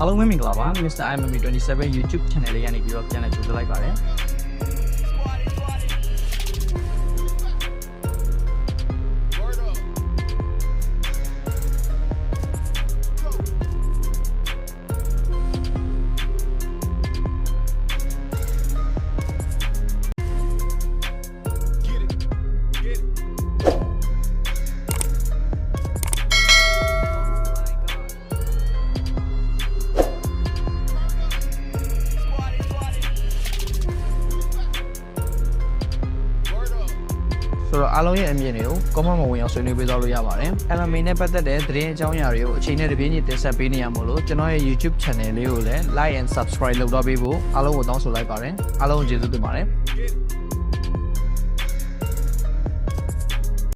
အားလုံးပဲမင်္ဂလာပါ Mr. IMME 27 YouTube channel လေးကနေပြီးတော့ပြန်လည်ကြိုဆိုလိုက်ပါတယ် ဆိုတော့အားလုံးရဲ့အမြင်တွေကို comment မှာဝင်အောင်ဆွေးနွေးပေးသွားလို့ရပါတယ် MMA နဲ့ပတ်သက်တဲ့သတင်းအကြောင်းအရာတွေကိုအချိန်နဲ့တပြေးညီတင်ဆက်ပေးနေရမို့လို့ကျွန်တော်ရဲ့ YouTube channel လေးကိုလည်း like and subscribe လုပ်တော့ပေးဖို့အားလုံးကိုတောင်းဆိုလိုက်ပါတယ်အားလုံးကိုကျေးဇူးတင်ပါတယ်